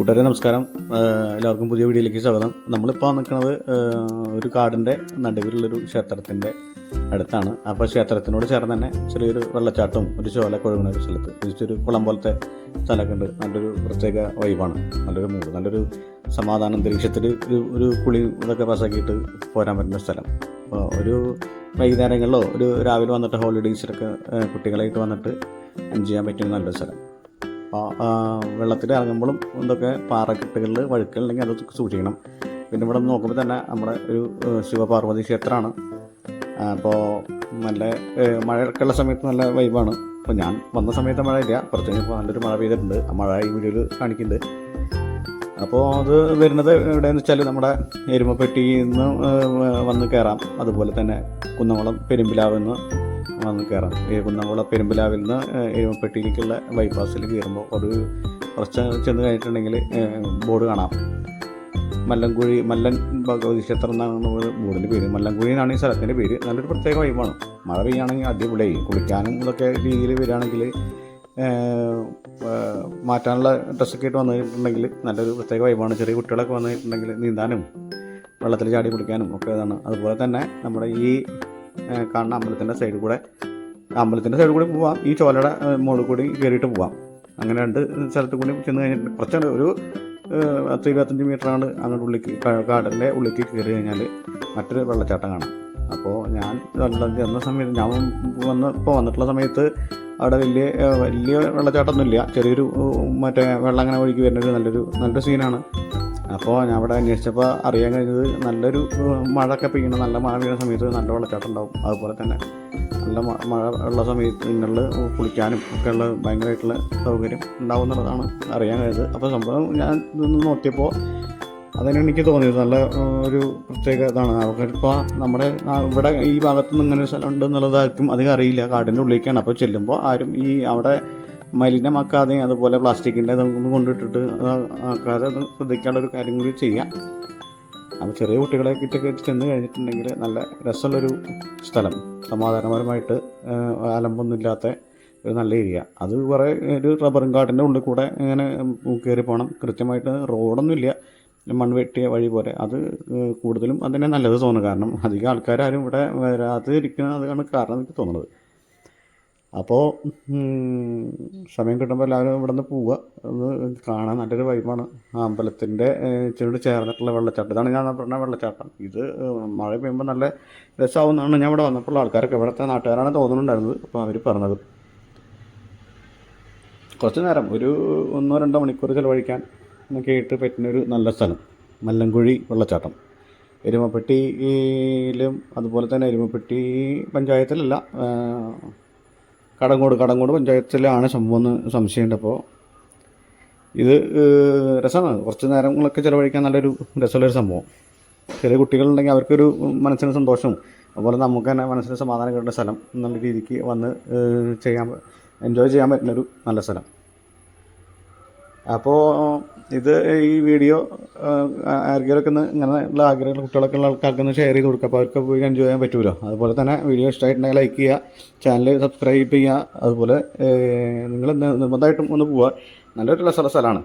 കൂട്ടുകാരെ നമസ്കാരം. എല്ലാവർക്കും പുതിയ വീഡിയോയിലേക്ക് സ്വാഗതം. നമ്മളിപ്പോൾ നിൽക്കുന്നത് ഒരു കാടിന്റെ നടുവിലുള്ളൊരു ക്ഷേത്രത്തിന്റെ അടുത്താണ്. അപ്പോൾ ക്ഷേത്രത്തിനോട് ചേർന്ന് തന്നെ ചെറിയൊരു വെള്ളച്ചാട്ടവും ഒരു ചോല കൊഴുകുന്ന ഒരു സ്ഥലത്ത്. ഒരു കുളം പോലത്തെ സ്ഥലമൊക്കെ ഉണ്ട്. നല്ലൊരു പ്രത്യേക വൈബാണ്. നല്ലൊരു മൂഡ് നല്ലൊരു സമാധാന അന്തരീക്ഷത്തിൽ ഒരു ഒരു കുളി ഇതൊക്കെ പാസ്സാക്കിയിട്ട് പോരാൻ പറ്റുന്ന സ്ഥലം. അപ്പോൾ ഒരു വൈകുന്നേരങ്ങളിലോ ഒരു രാവിലെ വന്നിട്ട് ഹോളിഡേയ്സിലൊക്കെ കുട്ടികളായിട്ട് വന്നിട്ട് ചെയ്യാൻ പറ്റുന്ന നല്ലൊരു സ്ഥലം. വെള്ളത്തിൽ ഇറങ്ങുമ്പോഴും എന്തൊക്കെ പാറക്കെട്ടുകളിൽ വഴുക്കുകളുണ്ടെങ്കിൽ അതൊക്കെ സൂക്ഷിക്കണം. പിന്നെ ഇവിടെ നോക്കുമ്പോൾ തന്നെ നമ്മുടെ ഒരു ശിവപാർവതി ക്ഷേത്രമാണ്. അപ്പോൾ നല്ല മഴയൊക്കെയുള്ള സമയത്ത് നല്ല വൈബാണ്. അപ്പോൾ ഞാൻ വന്ന സമയത്ത് മഴ ഇല്ല. കുറച്ച് കഴിഞ്ഞപ്പോൾ നല്ലൊരു മഴ പെയ്തിട്ടുണ്ട്. ആ മഴ ഈ വീഡിയോയിൽ കാണിക്കുന്നുണ്ട്. അപ്പോൾ അത് വരുന്നത് എവിടെയെന്ന് വെച്ചാൽ നമ്മുടെ എരുമപ്പെട്ടിയിൽ നിന്ന് വന്ന് കയറാം. അതുപോലെ തന്നെ കുന്നംകുളം പെരുമ്പിലാവ് വന്ന് കയറാം. കുന്നംകുളം പെരുമ്പലാവിൽ നിന്ന് എരുമപ്പെട്ടിയിലേക്കുള്ള ബൈപ്പാസിൽ കയറുമ്പോൾ ഒരു കുറച്ച് ചെന്ന് കഴിഞ്ഞിട്ടുണ്ടെങ്കിൽ ബോർഡ് കാണാം. മല്ലൻകുഴി മല്ലൻ ഭഗവതി ക്ഷേത്രം എന്നാണ് ബോർഡിന്റെ പേര്. മല്ലൻകുഴി എന്നാണ് ഈ സ്ഥലത്തിന്റെ പേര്. നല്ലൊരു പ്രത്യേക വൈബാണ് മഴ പെയ്യുകയാണെങ്കിൽ അടിപൊളിയായി കുളിക്കാനും ഇതൊക്കെ രീതിയിൽ വരികയാണെങ്കിൽ മാറ്റാനുള്ള ഡ്രസ്സൊക്കെ ആയിട്ട് വന്നിട്ടുണ്ടെങ്കിൽ നല്ലൊരു പ്രത്യേക വൈബാണ് ചെറിയ കുട്ടികളൊക്കെ വന്നിട്ടുണ്ടെങ്കിൽ നീന്താനും വെള്ളത്തിൽ ചാടി കുളിക്കാനും ഒക്കെ ഇതാണ്. അതുപോലെ തന്നെ നമ്മുടെ ഈ കാണുന്ന അമ്പലത്തിന്റെ സൈഡിൽ കൂടെ. അമ്പലത്തിന്റെ സൈഡിൽ കൂടി പോവാം. ഈ ചോലയുടെ മുകളിൽ കൂടി കയറിയിട്ട് പോവാം. അങ്ങനെ രണ്ട് സ്ഥലത്ത് കൂടി ചെന്ന് കഴിഞ്ഞിട്ട് കുറച്ചാണ് ഒരു പത്ത് ഇരുപത്തഞ്ച് മീറ്ററാണ് അങ്ങോട്ട് ഉള്ളിക്ക് കാടിന്റെ ഉള്ളിലേക്ക് കയറി കഴിഞ്ഞാൽ മറ്റൊരു വെള്ളച്ചാട്ടം കാണാം. അപ്പോൾ ഞാൻ ചെന്ന സമയത്ത് ഞാൻ വന്ന് ഇപ്പോൾ വന്നിട്ടുള്ള സമയത്ത് അവിടെ വലിയ വലിയ വെള്ളച്ചാട്ടമൊന്നുമില്ല. ചെറിയൊരു മറ്റേ വെള്ളം അങ്ങനെ ഒഴുകി വരുന്നൊരു നല്ലൊരു നല്ലൊരു സീനാണ് അപ്പോൾ ഞാൻ അവിടെ അന്വേഷിച്ചപ്പോൾ അറിയാൻ കഴിഞ്ഞത് നല്ലൊരു മഴ മഴയൊക്കെ പെയ്യുന്ന നല്ല മഴ പെയ്യുന്ന സമയത്ത് നല്ല വെള്ളച്ചാട്ടം ഉണ്ടാവും അതുപോലെ തന്നെ നല്ല മഴ ഉള്ള സമയത്ത് നിങ്ങളിൽ കുളിക്കാനും ഒക്കെ ഉള്ള ഭയങ്കരമായിട്ടുള്ള സൗകര്യം ഉണ്ടാവും എന്നുള്ളതാണ് അറിയാൻ കഴിഞ്ഞത്. അപ്പോൾ സംഭവം ഞാൻ ഇതൊന്ന് നോക്കിയപ്പോൾ അതന്നെ എനിക്ക് തോന്നിയത്. നല്ല ഒരു പ്രത്യേക ഇതാണ്. അവർക്കിപ്പോൾ നമ്മുടെ ഇവിടെ ഈ ഭാഗത്തുനിന്ന് ഇങ്ങനെ ഒരു സ്ഥലം ഉണ്ട് എന്നുള്ളതായിരിക്കും അധികം അറിയില്ല. കാടിന്റെ ഉള്ളിലേക്കാണ്. അപ്പോൾ ചെല്ലുമ്പോൾ ആരും ഈ അവിടെ മലിനമാക്കാതെ അതുപോലെ പ്ലാസ്റ്റിക്കിന്റെ ഇതൊന്നും കൊണ്ടിട്ടിട്ട് ആക്കാതെ അത് ശ്രദ്ധിക്കാനുള്ള ഒരു കാര്യം കൂടി ചെയ്യാം. അപ്പോൾ ചെറിയ കുട്ടികളെ കിട്ടൊക്കെ ചെന്ന് കഴിഞ്ഞിട്ടുണ്ടെങ്കിൽ നല്ല രസമുള്ളൊരു സ്ഥലം. സമാധാനപരമായിട്ട് അലമ്പൊന്നുമില്ലാത്ത ഒരു നല്ല ഏരിയ. അത് കുറേ ഒരു റബ്ബറും കാട്ടിന്റെ ഉള്ളിൽ കൂടെ ഇങ്ങനെ കയറി പോകണം കൃത്യമായിട്ട് റോഡൊന്നുമില്ല. മൺവെട്ടിയ വഴി പോലെ. അത് കൂടുതലും അതിനെ നല്ലത് തോന്നുന്നു കാരണം അധികം ആൾക്കാരും ഇവിടെ വരാതെ ഇരിക്കുന്നത് അതാണ് കാരണം എനിക്ക് തോന്നുന്നത്. അപ്പോൾ സമയം കിട്ടുമ്പോൾ എല്ലാവരും ഇവിടെ നിന്ന് പോവുക ഒന്ന് കാണാൻ നല്ലൊരു വൈബാണ് ആ അമ്പലത്തിന്റെ ചെറുട് ചേർന്നിട്ടുള്ള വെള്ളച്ചാട്ടം. ഇതാണ് ഞാൻ പറഞ്ഞ വെള്ളച്ചാട്ടം. ഇത് മഴ പെയ്യുമ്പോൾ നല്ല രസമാവുന്നതാണ് ഞാൻ ഇവിടെ വന്നപ്പോൾ ആൾക്കാരൊക്കെ ഇവിടുത്തെ നാട്ടുകാരാണ് തോന്നുന്നുണ്ടായിരുന്നത്. അപ്പോൾ അവർ പറഞ്ഞത് കുറച്ച് നേരം ഒരു ഒന്നോ രണ്ടോ മണിക്കൂർ ചിലവഴിക്കാൻ എന്നൊക്കെ ആയിട്ട് പറ്റുന്നൊരു നല്ല സ്ഥലം. മല്ലൻകുഴി വെള്ളച്ചാട്ടം. എരുമപ്പെട്ടിയിലും അതുപോലെ തന്നെ എരുമപ്പെട്ടി പഞ്ചായത്തിലല്ല കടങ്ങോട് കടങ്ങോട് പഞ്ചായത്തിലാണ് സംഭവം എന്ന് സംശയമുണ്ട് അപ്പോൾ. ഇത് രസമാണ്. കുറച്ച് നേരങ്ങളൊക്കെ ചിലവഴിക്കാൻ നല്ലൊരു രസമുള്ളൊരു സംഭവം. ചെറിയ കുട്ടികളുണ്ടെങ്കിൽ അവർക്കൊരു മനസ്സിന് സന്തോഷവും അതുപോലെ നമുക്ക് തന്നെ മനസ്സിന് സമാധാനം കിട്ടുന്ന സ്ഥലം എന്നുള്ള രീതിക്ക് വന്ന് ചെയ്യാൻ എൻജോയ് ചെയ്യാൻ പറ്റുന്നൊരു നല്ല സ്ഥലം. അപ്പോൾ ഇത് ഈ വീഡിയോ ആർക്കെങ്കിലുമൊക്കെ ഒന്ന് ഇങ്ങനെ ഉള്ള ആഗ്രഹമുള്ള കുട്ടികളൊക്കെ ഉള്ള ആൾക്കാർക്ക് ഒന്ന് ഷെയർ ചെയ്ത് കൊടുക്കുക. അപ്പോൾ അവർക്ക് പോയി എൻജോയ് ചെയ്യാൻ പറ്റുമല്ലോ അതുപോലെ തന്നെ വീഡിയോ ഇഷ്ടമായിട്ടുണ്ടെങ്കിൽ ലൈക്ക് ചെയ്യുക ചാനൽ സബ്സ്ക്രൈബ് ചെയ്യുക. അതുപോലെ നിങ്ങൾ നിർബന്ധമായിട്ടും ഒന്ന് പോവുക. നല്ലൊരു രസമുള്ള സ്ഥലമാണ്.